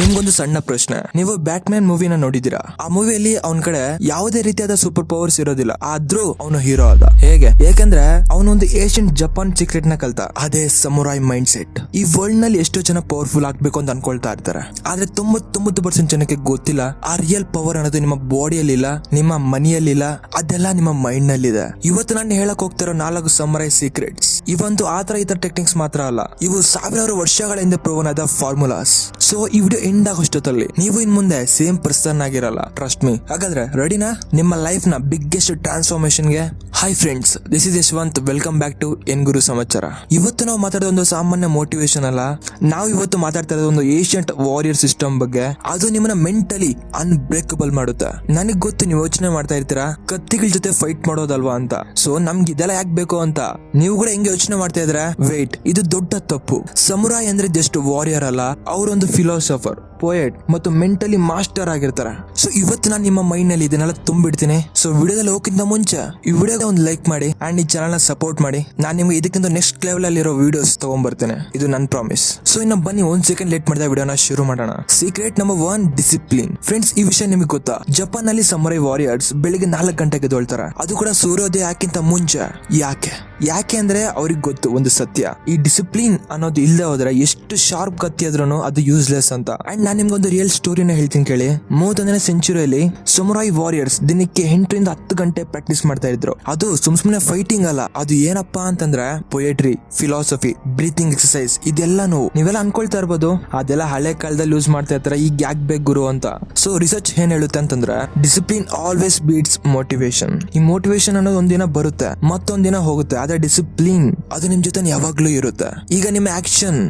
ನಿಮ್ಗೊಂದು ಸಣ್ಣ ಪ್ರಶ್ನೆ. ನೀವು ಬ್ಯಾಟ್ ಮ್ಯಾನ್ ಮೂವಿನ ನೋಡಿದಿರಾ ಆ ಮೂವಿಯಲ್ಲಿ ಅವನ ಕಡೆ ಯಾವುದೇ ರೀತಿಯಾದ ಸೂಪರ್ ಪವರ್ಸ್ ಇರೋದಿಲ್ಲ. ಆದ್ರೂ ಅವನು ಹೀರೋ ಆದ ಹೇಗೆ? ಯಾಕಂದ್ರೆ ಅವನೊಂದು ಏಷ್ಯನ್ ಜಪಾನ್ ಸೀಕ್ರೆಟ್ನ ಕಲ್ತ. ಅದೇ ಸಮುರಾಯ್ ಮೈಂಡ್ ಸೆಟ್ ಈ ವರ್ಲ್ಡ್ನಲ್ಲಿ ಎಷ್ಟೋ ಜನ ಪವರ್ಫುಲ್ ಆಗ್ಬೇಕು ಅಂತ ಅನ್ಕೊಳ್ತಾ ಇರ್ತಾರೆ. ಆದ್ರೆ ತೊಂಬತ್ತೊಂಬತ್ತು ಪರ್ಸೆಂಟ್ ಜನಕ್ಕೆ ಗೊತ್ತಿಲ್ಲ, ಆ ರಿಯಲ್ ಪವರ್ ಅನ್ನೋದು ನಿಮ್ಮ ಬಾಡಿಯಲ್ಲಿಲ್ಲ ನಿಮ್ಮ ಮನಿಯಲ್ಲಿಲ್ಲ ಅದೆಲ್ಲ ನಿಮ್ಮ ಮೈಂಡ್ ನಲ್ಲಿದೆ ಇವತ್ತು ನಾನು ಹೇಳಕ್ ಹೋಗ್ತಿರೋ ನಾಲ್ಕು ಸಮುರಾಯ್ ಸೀಕ್ರೆಟ್ಸ್. ಇವಂತೂ ಆತರ ಈ ತರ ಟೆಕ್ನಿಕ್ಸ್ ಮಾತ್ರ ಅಲ್ಲ. ಇವು ಸಾವಿರಾರು ವರ್ಷಗಳ ಹಿಂದೆ ಪ್ರೂವನ್ ಆದ ಫಾರ್ಮುಲಾಸ್ ಸೊ ಈ ವಿಡಿಯೋ ಎಂಡ್ ಆಗೋಷ್ಟೊತ್ತಲ್ಲಿ ನೀವು ಇನ್ ಮುಂದೆ ಸೇಮ್ ಪರ್ಸನ್ ಆಗಿರಲ್ಲ ಟ್ರಸ್ಟ್ ಮೀ ಹಾಗಾದ್ರೆ ರೆಡಿನಾ ನಿಮ್ಮ ಲೈಫ್ನ biggest ಟ್ರಾನ್ಸ್ಫಾರ್ಮೇಶನ್ಗೆ? Hi friends this is Yashwant welcome back to N ಗುರು ಸಮಾಚಾರ ಇವತ್ತು ನಾವು ಮಾತಾಡೋದು ಒಂದು ಸಾಮಾನ್ಯ ಮೋಟಿವೇಶನ್ ಅಲ್ಲ. ನಾವು ಇವತ್ತು ಮಾತಾಡ್ತಾ ಇರೋದು ಒಂದು ಏಷ್ಯಂಟ್ ವಾರಿಯರ್ ಸಿಸ್ಟಮ್ ಬಗ್ಗೆ. ಅದು ನಿಮ್ಮನ್ನ ಮೆಂಟಲಿ ಅನ್ಬ್ರೇಕಬಲ್ ಮಾಡುತ್ತೆ. ನನಗ್ ಗೊತ್ತು ನೀವು ಯೋಚನೆ ಮಾಡ್ತಾ ಇರ್ತೀರಾ? ಕತ್ತಿಗಳ ಜೊತೆ ಫೈಟ್ ಮಾಡೋದಲ್ವಾ ಅಂತ. ಸೊ ನಮ್ಗೆ ಇದೆಲ್ಲ ಯಾಕೆ ಬೇಕು ಅಂತ? ನೀವು ಕೂಡ ಹೆಂಗೆ ಯೋಚನೆ ಮಾಡ್ತಾ ಇದ್ರೆ ವೇಟ್ ಇದು ದೊಡ್ಡ ತಪ್ಪು. ಸಮುರಾಯ್ ಅಂದ್ರೆ ಜಸ್ಟ್ ವಾರಿಯರ್ ಅಲ್ಲ ಅವರೊಂದು ಫಿಲಾಸಫರ್ ಪೋಯೆಟ್ ಮತ್ತು ಮೆಂಟಲಿ ಮಾಸ್ಟರ್ ಆಗಿರ್ತಾರೆ. ಸೊ ಇವತ್ತು ನಾನು ನಿಮ್ಮ ಮೈಂಡ್ನಲ್ಲಿ ಇದನ್ನೆಲ್ಲ ತುಂಬಿಡ್ತೀನಿ. ಸೊ ವಿಡಿಯೋದಲ್ಲಿ ಹೋಗಿಂತ ಮುಂಚೆ ಈ ವಿಡಿಯೋಗೆ ಒಂದು ಲೈಕ್ ಮಾಡಿ ಅಂಡ್ ಈ ಚಾನಲ್ ಸಪೋರ್ಟ್ ಮಾಡಿ. ನಾನು ನಿಮ್ಗೆ ಇದಕ್ಕಿಂತ ನೆಕ್ಸ್ಟ್ ಲೆವೆಲ್ ಅಲ್ಲಿ ಇರೋ ವಿಡಿಯೋಸ್ ತಗೊಂಡ್ಬರ್ತೇನೆ. ಇದು ನನ್ನ ಪ್ರಾಮಿಸ್ ಸೊ ಇನ್ನು ಬನ್ನಿ, ಒಂದ್ ಸೆಕೆಂಡ್ ಲೇಟ್ ಮಾಡಿದ ವಿಡಿಯೋನ ಶುರು ಮಾಡೋಣ. Secret number one discipline friends ಈ ವಿಷಯ ನಿಮಗೆ ಗೊತ್ತಾ? ಜಪಾನ್ನಲ್ಲಿ ಸಮರೈ ವಾರಿಯರ್ಸ್ ಬೆಳಿಗ್ಗೆ ನಾಲ್ಕು ಗಂಟೆಗೆ ದೊಳ್ತಾರೆ ಅದು ಕೂಡ ಸೂರ್ಯೋದಯ ಯಾಕಿಂತ ಮುಂಚೆ. ಯಾಕೆ? ಯಾಕೆ ಅಂದ್ರೆ ಅವ್ರಿಗೆ ಗೊತ್ತು, ಒಂದು ಸತ್ಯ. ಈ ಡಿಸಿಪ್ಲಿನ್ ಅನ್ನೋದು ಇಲ್ಲದೆ ಹೋದ್ರೆ ಎಷ್ಟು ಶಾರ್ಪ್ ಕತ್ತಿ ಆದ್ರೂ ಅದು ಯೂಸ್ಲೆಸ್ ಅಂತ. ಅಂಡ್ ನಾನು ನಿಮ್ಗೊಂದು ರಿಯಲ್ ಸ್ಟೋರಿನ ಹೇಳ್ತೀನಿ ಕೇಳಿ. ಮೂವತ್ತೊಂದನೇ ಸೆಂಚುರಿಯಲ್ಲಿ ಸುಮರಾಯ್ ವಾರಿಯರ್ಸ್ ದಿನಕ್ಕೆ ಎಂಟರಿಂದ ಹತ್ತು ಗಂಟೆ ಪ್ರಾಕ್ಟೀಸ್ ಮಾಡ್ತಾ ಇದ್ರು. ಅದು ಸುಮ್ ಸುಮ್ನೆ ಫೈಟಿಂಗ್ ಅಲ್ಲ, ಅದು ಏನಪ್ಪಾ ಅಂತಂದ್ರೆ ಪೊಯೆಟ್ರಿ ಫಿಲಾಸಫಿ ಬ್ರೀತಿಂಗ್ ಎಕ್ಸರ್ಸೈಸ್ ಇದೆಲ್ಲಾನು. ನೀವೆಲ್ಲ ಅನ್ಕೊಳ್ತಾ ಇರ್ಬೋದು, ಅದೆಲ್ಲ ಹಳೆ ಕಾಲದಲ್ಲಿ ಯೂಸ್ ಮಾಡ್ತಾ ಇರ್ತಾರೆ, ಈಗ ಯಾಕೆ ಬೇಕು ಗುರು ಅಂತ. ಸೊ ರಿಸರ್ಚ್ ಏನ್ ಹೇಳುತ್ತೆ ಅಂತಂದ್ರೆ ಡಿಸಿಪ್ಲಿನ್ ಆಲ್ವೇಸ್ ಬೀಟ್ಸ್ ಮೋಟಿವೇಶನ್ ಈ ಮೋಟಿವೇಶನ್ ಅನ್ನೋದು ಒಂದಿನ ಬರುತ್ತೆ ಮತ್ತೊಂದಿನ ಹೋಗುತ್ತೆ, ಆದ್ರೆ ಡಿಸಿಪ್ಲಿನ್ ಅದು ನಿಮ್ ಜೊತೆ ಯಾವಾಗ್ಲೂ ಇರುತ್ತೆ. ಈಗ ನಿಮ್ಮ ಆಕ್ಷನ್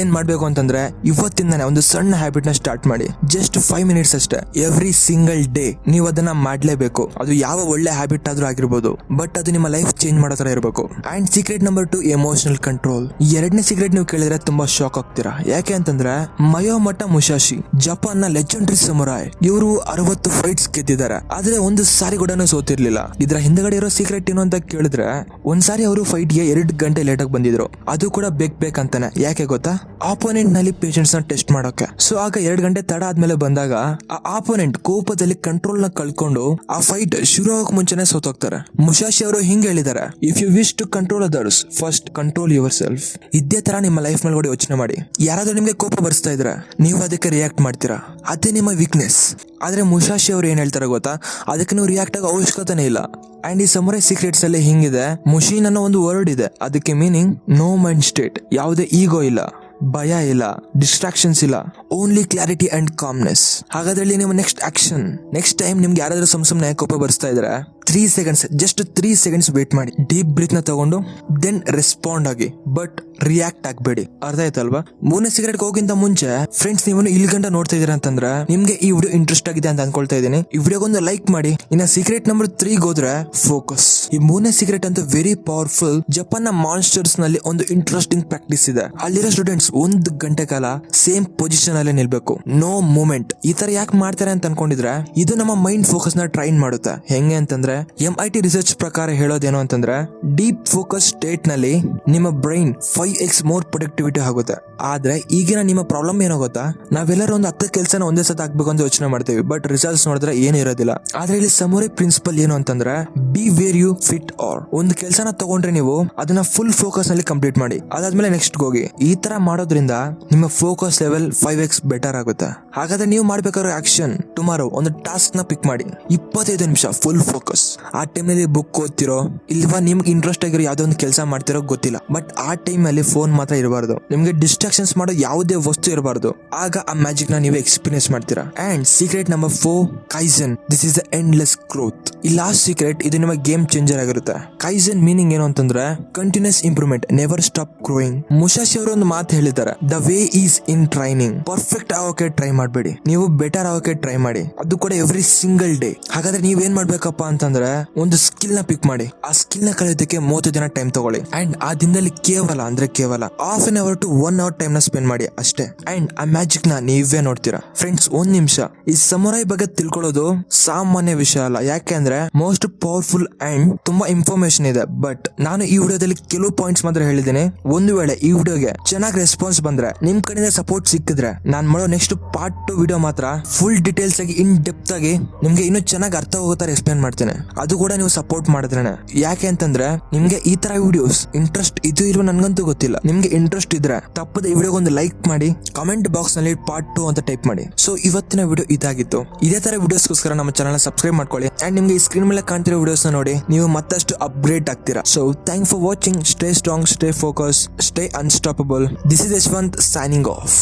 ಏನ್ ಮಾಡ್ಬೇಕು ಅಂತಂದ್ರೆ, ಇವತ್ತಿಂದಾನೆ ಒಂದು ಸಣ್ಣ ಹ್ಯಾಬಿಟ್ ನ ಸ್ಟಾರ್ಟ್ ಮಾಡಿ. ಜಸ್ಟ್ ಫೈವ್ ಮಿನಿಟ್ಸ್ ಅಷ್ಟೇ. ಎವ್ರಿ ಸಿಂಗಲ್ ಡೇ ನೀವು ಅದನ್ನ ಮಾಡಲೇಬೇಕು. ಅದು ಯಾವ ಒಳ್ಳೆ ಹ್ಯಾಬಿಟ್ ಆದ್ರೂ ಆಗಿರ್ಬೋದು. ಬಟ್ ಅದು ನಿಮ್ಮ ಲೈಫ್ ಚೇಂಜ್ ಮಾಡೋ ತರ ಇರಬೇಕು. And secret number two emotional control ಎರಡನೇ ಸೀಕ್ರೆಟ್ ನೀವು ಕೇಳಿದ್ರೆ ತುಂಬಾ ಶಾಕ್ ಆಗ್ತೀರಾ. ಯಾಕೆ ಅಂತಂದ್ರೆ ಮಯೋಮಟ ಮುಶಾಶಿ ಜಪಾನ್ನ ಲೆಜೆಂಡರಿ ಸಮುರಾಯ್ ಇವರು ಅರವತ್ತು ಫೈಟ್ಸ್ ಗೆದ್ದಿದ್ದಾರೆ. ಆದ್ರೆ ಒಂದು ಸಾರಿ ಕೂಡ ಸೋತಿರ್ಲಿಲ್ಲ. ಇದರ ಹಿಂದಗಡೆ ಇರೋ ಸೀಕ್ರೆಟ್ ಏನು ಅಂತ ಕೇಳಿದ್ರೆ, ಒಂದ್ಸಾರಿ ಅವರು ಫೈಟ್ಗೆ ಎರಡು ಗಂಟೆ ಲೇಟ್ ಆಗಿ ಬಂದಿದ್ರು. ಅದು ಕೂಡ ಬೇಕ್ ಬೇಕಂತಾನೆ ಯಾಕೆ ಗೊತ್ತಾ? ಆಪೋನೆಂಟ್ನಲ್ಲಿ ಪೇಷನ್ಸ್ನ ಟೆಸ್ಟ್ ಮಾಡೋಕೆ. ಸೊ ಆಗ ಎರಡು ಗಂಟೆ ತಡ ಆದ್ಮೇಲೆ ಬಂದಾಗ ಆ ಆಪೋನೆಂಟ್ ಕೋಪದಲ್ಲಿ ಕಂಟ್ರೋಲ್ನ ಕಳ್ಕೊಂಡು ಆ ಫೈಟ್ ಶುರು ಆಗಕ್ ಮುಂಚೆನೆ ಸೋತೋಗ್ತಾರೆ ಮುಶಾಶಿ ಅವರು ಹಿಂಗ್ ಹೇಳಿದ್ದಾರೆ if you wish to control others first control yourself ಇದೇ ತರ ನಿಮ್ಮ ಲೈಫ್ ಮೇಲೆ ಕೂಡ ಯೋಚನೆ ಮಾಡಿ. ಯಾರಾದ್ರೂ ನಿಮ್ಗೆ ಕೋಪ ಬರ್ಸ್ತಾ ಇದ್ರೆ ನೀವು ಅದಕ್ಕೆ ರಿಯಾಕ್ಟ್ ಮಾಡ್ತೀರಾ? ಅದೇ ನಿಮ್ಮ ವೀಕ್ನೆಸ್ ಆದ್ರೆ ಮುಶಾಶಿ ಅವ್ರು ಏನ್ ಹೇಳ್ತಾರೆ ಗೊತ್ತಾ? ಅದಕ್ಕೆ ನೀವು ರಿಯಾಕ್ಟ್ ಆಗ ಅವಶ್ಯಕತೆನೇ ಇಲ್ಲ. ಅಂಡ್ ಈ ಸಮುರೈ ಸೀಕ್ರೆಟ್ಸ್ ಅಲ್ಲಿ ಹಿಂಗಿದೆ ಮುಷೀನ್ ಅನ್ನೋ ಒಂದು ವರ್ಡ್ ಇದೆ. ಅದಕ್ಕೆ ಮೀನಿಂಗ್ ನೋ ಮೈಂಡ್ ಸ್ಟೇಟ್ ಯಾವುದೇ ಈಗೋ ಇಲ್ಲ. ಭಯ ಇಲ್ಲ ಡಿಸ್ಟ್ರಾಕ್ಷನ್ಸ್ ಇಲ್ಲ ಓನ್ಲಿ ಕ್ಲಾರಿಟಿ ಅಂಡ್ ಕಾಮ್ನೆಸ್ ಹಾಗಾದ್ರೆ ಇಲ್ಲಿ ನಿಮ್ಮ ನೆಕ್ಸ್ಟ್ ಆಕ್ಷನ್ ನೆಕ್ಸ್ಟ್ ಟೈಮ್ ನಿಮ್ಗೆ ಯಾರಾದ್ರೂ ಸುಮ್ ಸುಮ್ನೆ ಕೋಪ ಬರ್ಸ್ತಾ ಇದ್ರೆ three seconds just three seconds wait ಮಾಡಿ. ಡೀಪ್ ಬ್ರೀತ್ನ ತಗೊಂಡು ದೆನ್ ರೆಸ್ಪಾಂಡ್ ಆಗಿ. ಬಟ್ ರಿಯಾಕ್ಟ್ ಆಗ್ಬೇಡಿ. ಅರ್ಥ ಆಯ್ತಲ್ವಾ? ಮೂರನೇ ಸಿಗರೇಟ್ ಹೋಗಿಂತ ಮುಂಚೆ ಫ್ರೆಂಡ್ಸ್ ನೀವು ಇಲ್ಲಿ ಗಂಟ ನೋಡ್ತಾ ಇದೀರ ಅಂತಂದ್ರೆ, ನಿಮ್ಗೆ ಈ ವಿಡಿಯೋ ಇಂಟ್ರೆಸ್ಟ್ ಆಗಿದೆ ಅಂತ ಅನ್ಕೊಳ್ತಾ ಇದೀನಿ ಈ ವಿಡಿಯೋಗೊಂದು ಲೈಕ್ ಮಾಡಿ. ಇನ್ನ ಸೀಕ್ರೆಟ್ ನಂಬರ್ ತ್ರೀ ಹೋದ್ರೆ ಫೋಕಸ್ ಈ ಮೂರನೇ ಸೀಕ್ರೆಟ್ ಅಂತ ವೆರಿ ಪವರ್ಫುಲ್ ಜಪಾನ್ನ ಮಾನ್ಸ್ಟರ್ಸ್ನಲ್ಲಿ ಒಂದು ಇಂಟ್ರೆಸ್ಟಿಂಗ್ ಪ್ರಾಕ್ಟೀಸ್ ಇದೆ. ಅಲ್ಲಿರೋ ಸ್ಟೂಡೆಂಟ್ಸ್ ಒಂದು ಗಂಟೆ ಕಾಲ ಸೇಮ್ ಪೊಸಿಷನ್ ಅಲ್ಲೇ ನಿಲ್ಬೇಕು. ನೋ ಮೂಮೆಂಟ್ ಈ ತರ ಯಾಕೆ ಮಾಡ್ತಾರೆ ಅಂತ ಅನ್ಕೊಂಡಿದ್ರೆ, ಇದು ನಮ್ಮ ಮೈಂಡ್ ಫೋಕಸ್ನ ಟ್ರೈನ್ ಮಾಡುತ್ತೆ. ಹೆಂಗೆ ಅಂತಂದ್ರೆ ಎಂ ಐ ಟಿ ರಿಸರ್ಚ್ ಪ್ರಕಾರ ಹೇಳೋದೇನು ಅಂತಂದ್ರೆ ಡೀಪ್ ಫೋಕಸ್ ಸ್ಟೇಟ್ನಲ್ಲಿ ನಿಮ್ಮ brain five X more productivity ಆಗುತ್ತೆ. ಆದ್ರೆ ಈಗಿನ ನಿಮ್ಮ ಪ್ರಾಬ್ಲಮ್ ಏನೋ ಗೊತ್ತಾ? ನಾವೆಲ್ಲರೂ ಒಂದು ಹತ್ತು ಕೆಲಸನ ಒಂದೇ ಸತ ಆಗ್ಬೇಕು ಅಂತ ಯೋಚನೆ ಮಾಡ್ತೀವಿ ಬಟ್ ರಿಸಲ್ಟ್ಸ್ ನೋಡಿದ್ರೆ ಏನು ಇರೋದಿಲ್ಲ. ಆದ್ರೆ ಇಲ್ಲಿ ಸಮೋರೆ ಪ್ರಿನ್ಸಿಪಲ್ ಏನು ಅಂತಂದ್ರೆ be where you fit R ಒಂದು ಕೆಲಸನ ತಗೊಂಡ್ರೆ ನೀವು ಅದನ್ನ ಫುಲ್ ಫೋಕಸ್ನಲ್ಲಿ ಕಂಪ್ಲೀಟ್ ಮಾಡಿ. ಅದಾದ್ಮೇಲೆ ನೆಕ್ಸ್ಟ್ ಹೋಗಿ, ಈ ತರ ಮಾಡೋದ್ರಿಂದ ನಿಮ್ಮ focus level five X better ಆಗುತ್ತೆ. ಹಾಗಾದ್ರೆ ನೀವು ಮಾಡ್ಬೇಕಾದ್ರೆ ಆಕ್ಷನ್ ಟುಮಾರೋ ಒಂದು ಟಾಸ್ಕ್ನ ಪಿಕ್ ಮಾಡಿ. ಇಪ್ಪತ್ತೈದು ನಿಮಿಷ ಫುಲ್ ಫೋಕಸ್ ಆ ಟೈಮ್ನಲ್ಲಿ ಬುಕ್ ಓದ್ತಿರೋ, ಇಲ್ವಾ ನಿಮ್ಗೆ ಇಂಟ್ರೆಸ್ಟ್ ಆಗಿರೋ ಯಾವ್ದೋ ಒಂದು ಕೆಲಸ ಮಾಡ್ತಿರೋ ಗೊತ್ತಿಲ್ಲ. ಬಟ್ ಆ ಟೈಮ್ ಅಲ್ಲಿ ಫೋನ್ ಮಾತ್ರ ಇರಬಾರ್ದು. ನಿಮ್ಗೆ ಡಿಸ್ಟ್ರಾಕ್ಷನ್ಸ್ ಮಾಡೋ ಯಾವುದೇ ವಸ್ತು ಇರಬಾರ್ದು. ಆಗ ಆ ಮ್ಯಾಜಿಕ್ನ ನೀವು ಎಕ್ಸ್ಪೀರಿಯನ್ಸ್ ಮಾಡ್ತೀರಾ. And secret number four Kaizen this is the endless growth ಈ ಲಾಸ್ಟ್ ಸೀಕ್ರೆಟ್ ಇದು ನಿಮ್ಮ ಗೇಮ್ ಚೇಂಜರ್ ಆಗಿರುತ್ತೆ. ಕೈಸನ್ ಮೀನಿಂಗ್ ಏನು ಅಂತಂದ್ರೆ continuous improvement never stop growing Musashi ಅವರು ಒಂದು ಮಾತು ಹೇಳಿದ್ದಾರೆ. The way is in training perfect ಆಗೋಕೆ ಟ್ರೈ ಮಾಡಬೇಡಿ. ನೀವು ಬೆಟರ್ ಆಗೋಕೆ ಟ್ರೈ ಮಾಡಿ. ಅದು ಕೂಡ ಎವ್ರಿ ಸಿಂಗಲ್ ಡೇ ಹಾಗಾದ್ರೆ ನೀವೇನ್ ಮಾಡ್ಬೇಕಪ್ಪ ಅಂತಂದ್ರೆ ಅಂದ್ರೆ ಒಂದು ಸ್ಕಿಲ್ನ ಪಿಕ್ ಮಾಡಿ. ಆ ಸ್ಕಿಲ್ನ ಕಲಿಯೋದಕ್ಕೆ ಮೂವತ್ತು ದಿನ ಟೈಮ್ ತಗೊಳ್ಳಿ. ಅಂಡ್ ಆ ದಿನದಲ್ಲಿ ಕೇವಲ, ಅಂದ್ರೆ ಕೇವಲ half an hour to one hour ಟೈಮ್ನ ಸ್ಪೆಂಡ್ ಮಾಡಿ ಅಷ್ಟೇ. ಅಂಡ್ ಆ ಮ್ಯಾಜಿಕ್ನ ನೀವೇ ನೋಡ್ತೀರಾ. ಫ್ರೆಂಡ್ಸ್ ಒಂದ್ ನಿಮಿಷ. ಈ ಸಮುರಾಯ್ ಬಗ್ಗೆ ತಿಳ್ಕೊಳ್ಳೋದು ಸಾಮಾನ್ಯ ವಿಷಯ ಅಲ್ಲ. ಯಾಕೆಂದ್ರೆ ಮೋಸ್ಟ್ ಪವರ್ಫುಲ್ ಅಂಡ್ ತುಂಬಾ ಇನ್ಫಾರ್ಮೇಶನ್ ಇದೆ. ಬಟ್ ನಾನು ಈ ವಿಡಿಯೋದಲ್ಲಿ ಕೆಲವು ಪಾಯಿಂಟ್ಸ್ ಮಾತ್ರ ಹೇಳಿದ್ದೀನಿ. ಒಂದು ವೇಳೆ ಈ ವಿಡಿಯೋಗೆ ಚೆನ್ನಾಗಿ ರೆಸ್ಪಾನ್ಸ್ ಬಂದ್ರೆ, ನಿಮ್ ಕಡೆಯಿಂದ ಸಪೋರ್ಟ್ ಸಿಕ್ಕಿದ್ರೆ, ನಾನು ಮಾಡೋ ನೆಕ್ಸ್ಟ್ ಪಾರ್ಟ್ ಟು ವಿಡಿಯೋ ಮಾತ್ರ ಫುಲ್ ಡೀಟೇಲ್ಸ್ ಆಗಿ ಇನ್ ಡೆಪ್ತ್ ಆಗಿ ನಿಮ್ಗೆ ಇನ್ನೂ ಚೆನ್ನಾಗಿ ಅರ್ಥ ಆಗೋ ತರ ಎಕ್ಸ್ಪ್ಲೇನ್ ಮಾಡ್ತೇನೆ. ಅದು ಕೂಡ ನೀವು ಸಪೋರ್ಟ್ ಮಾಡಿದ್ರೇನೆ. ಯಾಕೆ ಅಂತಂದ್ರೆ, ನಿಮ್ಗೆ ಈ ತರ ವಿಡಿಯೋಸ್ ಇಂಟ್ರೆಸ್ಟ್ ಇದು ಇರುವ ನನ್ಗಂತೂ ಗೊತ್ತಿಲ್ಲ. ನಿಮ್ಗೆ ಇಂಟ್ರೆಸ್ಟ್ ಇದ್ರೆ ತಪ್ಪದ ಈ ವಿಡಿಯೋಗೆ ಒಂದು ಲೈಕ್ ಮಾಡಿ ಕಮೆಂಟ್ ಬಾಕ್ಸ್ನಲ್ಲಿ ಪಾರ್ಟ್ ಟು ಅಂತ ಟೈಪ್ ಮಾಡಿ. ಸೊ ಇವತ್ತಿನ ವಿಡಿಯೋ ಇದಾಗಿತ್ತು. ಇದೇ ತರ ವಿಡಿಯೋಸ್ಗೋಸ್ಕರ ನಮ್ಮ ಚಾನಲ್ ಸಬ್ಸ್ಕ್ರೈಬ್ ಮಾಡ್ಕೊಳ್ಳಿ. ಅಂಡ್ ನಿಮ್ಗೆ ಈ ಸ್ಕ್ರೀನ್ ಮೇಲೆ ಕಾಣ್ತಿರೋ ವಿಡಿಯೋಸ್ ನೋಡಿ, ನೀವು ಮತ್ತಷ್ಟು ಅಪ್ಗ್ರೇಡ್ ಆಗ್ತೀರಾ. So thank for watching stay strong stay focus stay unstoppable this is Yashwant signing off